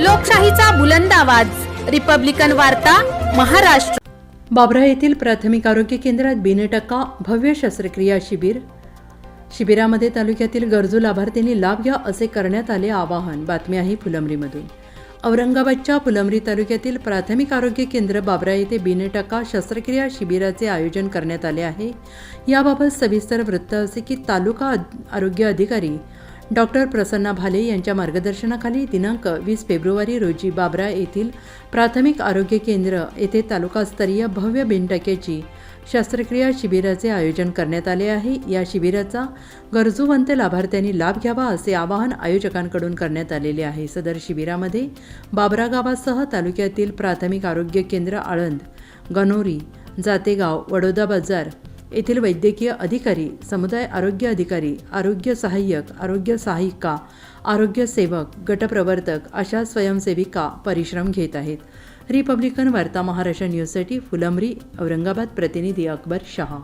लोकशाहीचा बुलंद आवाज. रिपब्लिकन वार्ता महाराष्ट्र. बाबरा येथील प्राथमिक आरोग्य केंद्रात बिनटक्का भव्य शस्त्रक्रिया शिबिर. शिबिरामध्ये तालुक्यातील गरजू लाभार्थ्यांनी लाभ घ्या असे करण्यात आले आवाहन. बातमी आहे फुलंब्रीमधून. औरंगाबादच्या फुलंब्री तालुक्यातील प्राथमिक आरोग्य केंद्र बाबरा येथे बिनटक्का शस्त्रक्रिया शिबिराचे आयोजन करण्यात आले आहे. याबाबत सविस्तर वृत्त असे की तालुका आरोग्य अधिकारी डॉक्टर प्रसन्ना भाले यांच्या मार्गदर्शनाखाली दिनांक वीस फेब्रुवारी रोजी बाबरा येथील प्राथमिक आरोग्य केंद्र येथे तालुकास्तरीय भव्य बिनटक्याची शस्त्रक्रिया शिबिराचे आयोजन करण्यात आले आहे. या शिबिराचा गरजूवंत लाभार्थ्यांनी लाभ घ्यावा असे आवाहन आयोजकांकडून करण्यात आलेले आहे. सदर शिबिरामध्ये बाबरा गावासह तालुक्यातील प्राथमिक आरोग्य केंद्र आळंद गणोरी जातेगाव वडोदा बाजार येथील वैद्यकीय अधिकारी समुदाय आरोग्य अधिकारी आरोग्य सहाय्यक आरोग्य सहायिका आरोग्य सेवक गटप्रवर्तक अशा स्वयंसेविका परिश्रम घेत आहेत. रिपब्लिकन वार्ता महाराष्ट्र न्यूजसाठी फुलंब्री औरंगाबाद प्रतिनिधी अकबर शहा.